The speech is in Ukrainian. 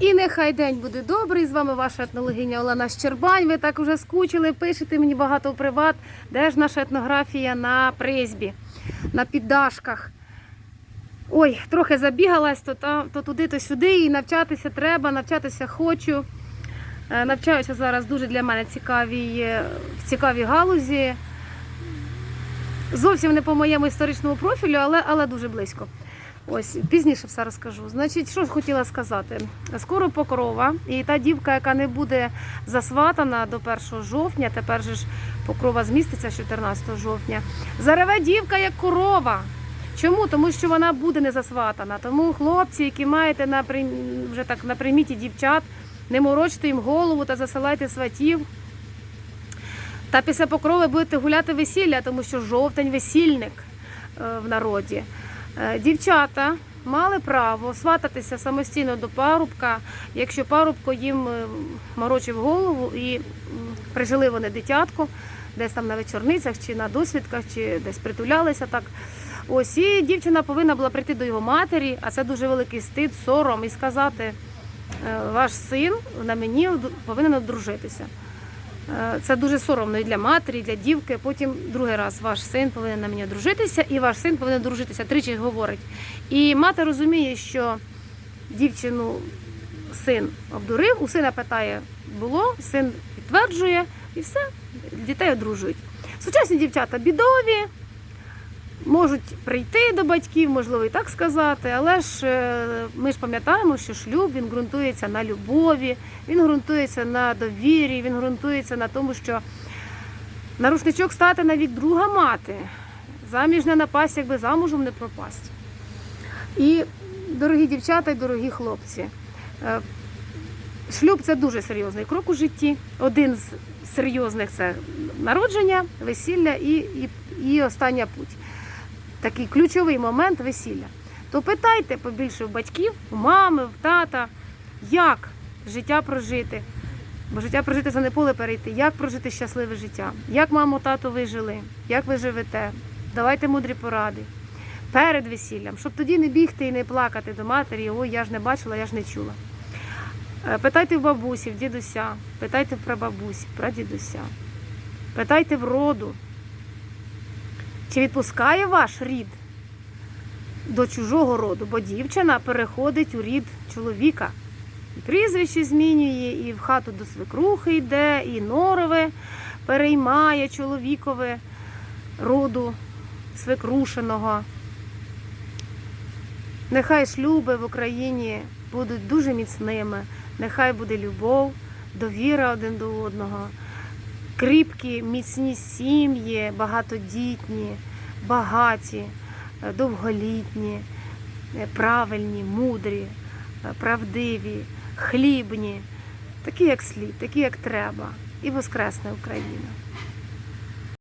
І нехай день буде добрий. З вами ваша етнологиня Олена Щербань. Ви так уже скучили, пишете мені багато приват. Де ж наша етнографія на призбі, на піддашках. Ой, трохи забігалась, то, там, то туди, то сюди. І навчатися треба, навчатися хочу. Е, Навчаюся зараз дуже для мене цікавій, е, в цікавій галузі. Зовсім не по моєму історичному профілю, але, але дуже близько. Ось пізніше все розкажу. Значить, що хотіла сказати? Скоро покрова, і та дівка, яка не буде засватана до 1 жовтня, тепер же ж покрова зміститься з 14 жовтня. Зареве дівка як корова. Чому? Тому що вона буде не засватана. Тому хлопці, які маєте на вже так на приміті дівчат, не морочте їм голову та засилайте сватів. Та після покрови будете гуляти весілля, тому що жовтень весільник е, в народі. Е, Дівчата мали право свататися самостійно до парубка, якщо парубко їм е, морочив голову і прижили вони дитятко, десь там на вечорницях чи на досвідках, чи десь притулялися так. Ось і дівчина повинна була прийти до його матері, а це дуже великий стид, сором, і сказати: е, ваш син на мені повинен одружитися. Е, Це дуже соромно і для матері, і для дівки. Потім другий раз ваш син повинен на мені дружитися, і ваш син повинен дружитися, Тричі говорить. І мати розуміє, що дівчину син обдурив, у сина питає, було, син підтверджує, і все, дітей одружують. Сучасні дівчата бідові, можуть прийти до батьків, можливо, і так сказати, але ж е, ми ж пам'ятаємо, що шлюб він ґрунтується на любові, він ґрунтується на довірі, він ґрунтується на тому, що на рушничок стати навіть друга мати. Заміж не напасть, якби замужем не пропасть. І дорогі дівчата і дорогі хлопці, е, шлюб це дуже серйозний крок у житті. Один з серйозних це народження, весілля і, і, і остання путь. Такий ключовий момент весілля. То питайте побільше в батьків, у мами, в тата, як життя прожити. Бо життя прожити це не поле перейти. Як прожити щасливе життя? Як мамо, тато ви жили? Як ви живете? Давайте мудрі поради перед весіллям, щоб тоді не бігти і не плакати до матері, ой, я ж не бачила, я ж не чула. Е, Питайте в бабусі, в дідуся, питайте в прабабусі, прадідуся, питайте в роду, чи відпускає ваш рід до чужого роду, бо дівчина переходить у рід чоловіка. І прізвище змінює, і в хату до свекрухи йде, і норове переймає чоловікове роду свекрушеного. Нехай шлюби в Україні будуть дуже міцними, нехай буде любов, довіра один до одного, кріпкі, міцні сім'ї, багатодітні, багаті, е, довголітні, е, правильні, мудрі, е, правдиві, хлібні, такі як слід, такі як треба, і воскресне Україна.